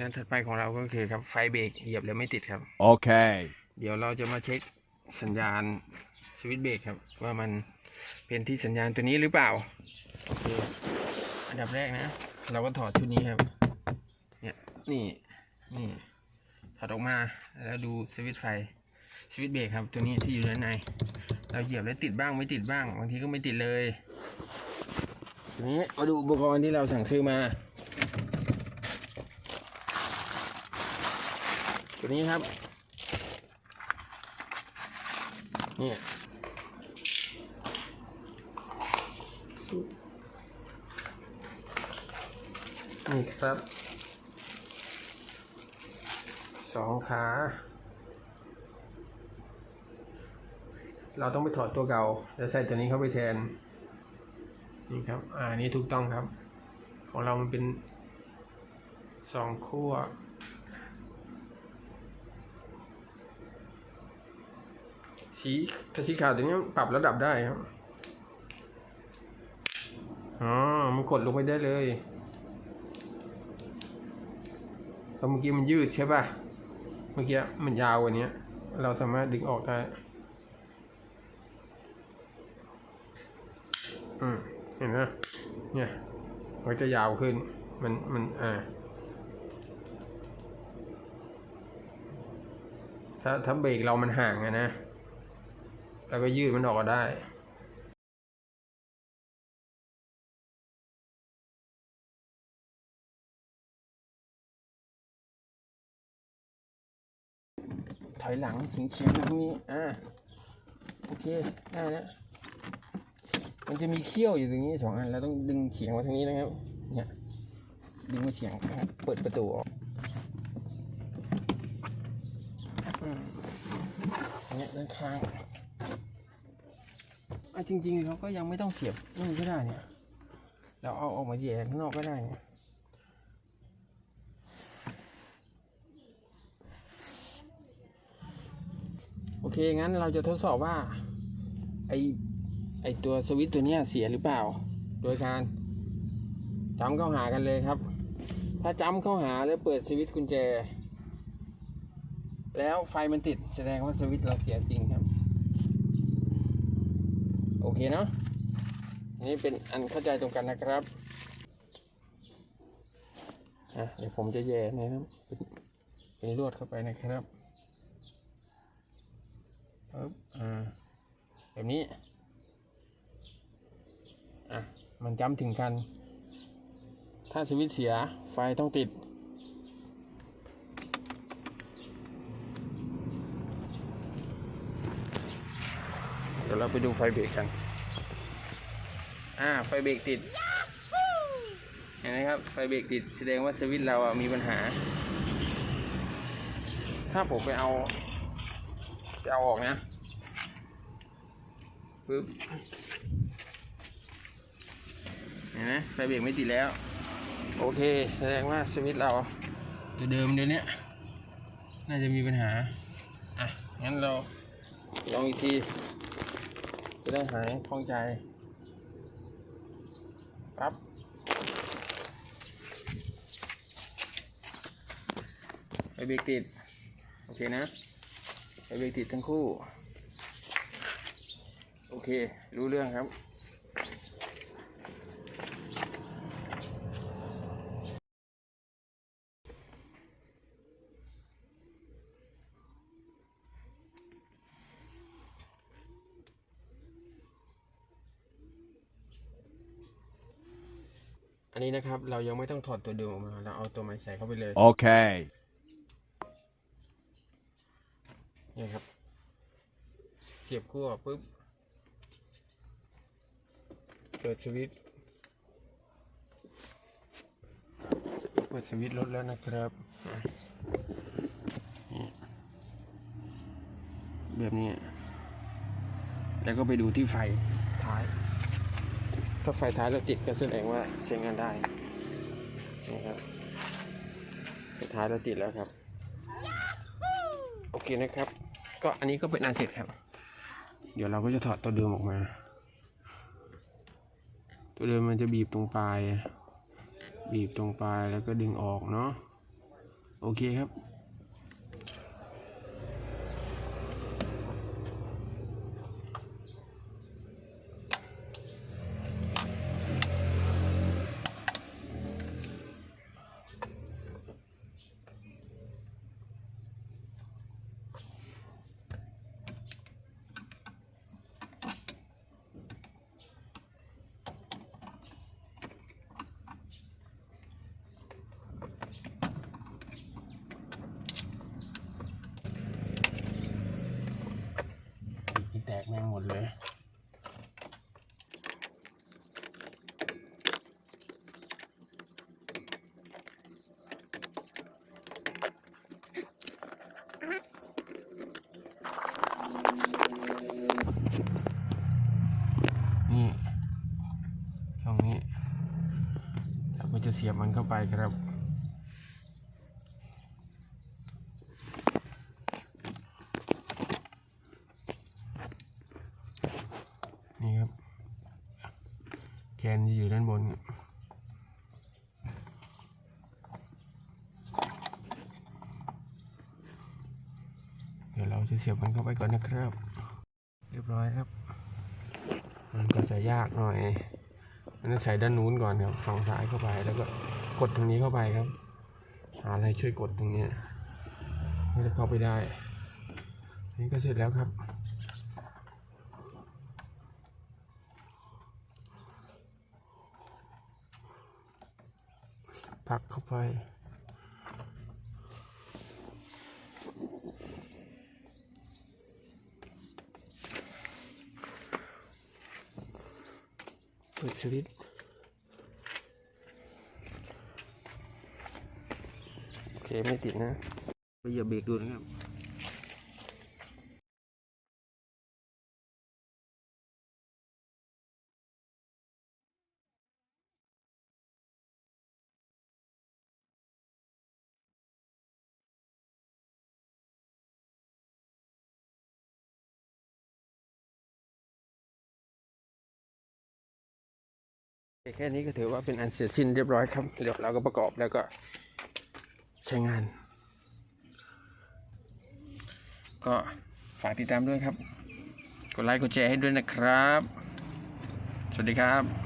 งานถัดไปของเราก็คือครับไฟเบรกเหยียบแล้วไม่ติดครับ Okay. เดี๋ยวเราจะมาเช็คสัญญาณสวิตช์เบรกครับ ว่ามันเป็นที่สัญญาณตัวนี้หรือเปล่าโอเคอันดับแรกนะ เราก็ถอดชุดนี้ครับ เนี่ยนี่นี่ถอดออกมาแล้วดูสวิตช์ไฟสวิตช์เบรกครับ ตัวนี้ที่อยู่ด้านใน เราเหยียบแล้วติดบ้างไม่ติดบ้างบางทีก็ไม่ติดเลยทีนี้มาดูอุปกรณ์ที่เราสั่งซื้อมา ตัวนี้ครับ นี่นี่ครับสองขา เราต้องไปถอดตัวเก่าแล้วใส่ตัวนี้เข้าไปแทน นี่ครับ อ่า นี่ถูกต้องครับ ของเรามันเป็นสองขั้ว สีถ้าสีขาวตัวนี้ปรับระดับได้ครับอ๋อมันกดลงไปได้เลยตอนเมื่อกี้มันยืดใช่ป่ะ เมื่อกี้มันยาวกว่านี้เราสามารถดึงออกได้อืมเห็นไหมเนี่ยมันจะยาวขึ้น มัน มัน อ่า ถ้า ถ้าเบรกเรามันห่างอะนะ แล้วก็ยืดมันออกมาได้ถอยหลังเฉียงเฉียงๆตรงนี้ อ่า โอเค ได้แล้ว มันจะมีเขี้ยวอยู่ตรงนี้สองอัน เราต้องดึงเฉียงมาทางนี้นะครับ เนี่ย ดึงมาเฉียง เปิดประตูออกอืมเนี่ยด้านข้าง อะจริง ๆ เราก็ยังไม่ต้องเสียบนู่นก็ได้เนี่ย เราเอาออกมาแย่ข้างนอกก็ได้เนี่ยโอเค งั้นเราจะทดสอบว่า ไอไอตัวสวิตตัวเนี้ยเสียหรือเปล่า โดยการจำเข้าหากันเลยครับ ถ้าจำเข้าหาแล้วเปิดสวิตกุญแจ แล้วไฟมันติดแสดงว่าสวิตเราเสียจริงครับ โอเคเนาะนี่เป็นอันเข้าใจตรงกันนะครับอะเดี๋ยวผมจะแย่นะครับเป็นลวดเข้าไปนะครับปึ๊บอ่าแบบนี้อะมันจำถึงกัน ถ้าสวิตช์เสียไฟต้องติด ยวเราไปดูไฟเบรกกัน อ่า ไฟเบรกติด เห็นไหมครับ ไฟเบรกติด แสดงว่าสวิตช์เราอะมีปัญหา ถ้าผมไปเอาไปเอาออกนะปึ๊บเห็นไหมไฟเบรกไม่ติดแล้ว โอเค แสดงว่าสวิตช์เราตัวเดิมเดี๋ยวนี้น่าจะมีปัญหา อะ งั้นเราลองอีกที จะได้หายคล่องใจปั๊บไปเบรกติด โอเคนะไปเบรกติดทั้งคู่ โอเค รู้เรื่องครับ อันนี้นะครับ เรายังไม่ต้องถอดตัวเดิมออกมา เราเอาตัวใหม่ใส่เข้าไปเลย Okay. นี่ครับ เสียบขั้วปุ๊บ เปิดสวิตช์เปิดสวิตช์รถแล้วนะครับอะนี่แบบนี้ แล้วก็ไปดูที่ไฟท้าย ถ้าไฟท้ายเราติดก็แสดงว่าใช้งานได้นะครับไฟท้ายเราติดแล้วครับ โอเคนะครับ ก็อันนี้ก็เป็นอันเสร็จครับ เดี๋ยวเราก็จะถอดตัวเดิมออกมา ตัวเดิมมันจะบีบตรงปลาย บีบตรงปลายแล้วก็ดึงออกเนาะโอเคครับ นี่แตกแม่งหมดเลย นี่ช่องนี้ เสียบมันเข้าไปครับ นี่ครับ แกนจะอยู่ด้านบนครับเดี๋ยวเราจะเสียบมันเข้าไปก่อนนะครับ เรียบร้อยครับ มันก็จะยากหน่อย มันจะใส่ด้านนู้นก่อนครับฝั่งซ้ายเข้าไปแล้วก็กดตรงนี้เข้าไปครับหาอะไรช่วยกดตรงนี้ยมันจะเข้าไปได้ นี่ก็เสร็จแล้วครับพักเข้าไป ปิดสวิตช์โอเคไม่ติดนะไปเหยียบเบรกดูนะครับ แค่นี้ก็ถือว่าเป็นอันเสร็จสิ้นเรียบร้อยครับ เดี๋ยวเราก็ประกอบแล้วก็ใช้งาน ก็ฝากติดตามด้วยครับ กดไลค์กดแชร์ให้ด้วยนะครับ สวัสดีครับ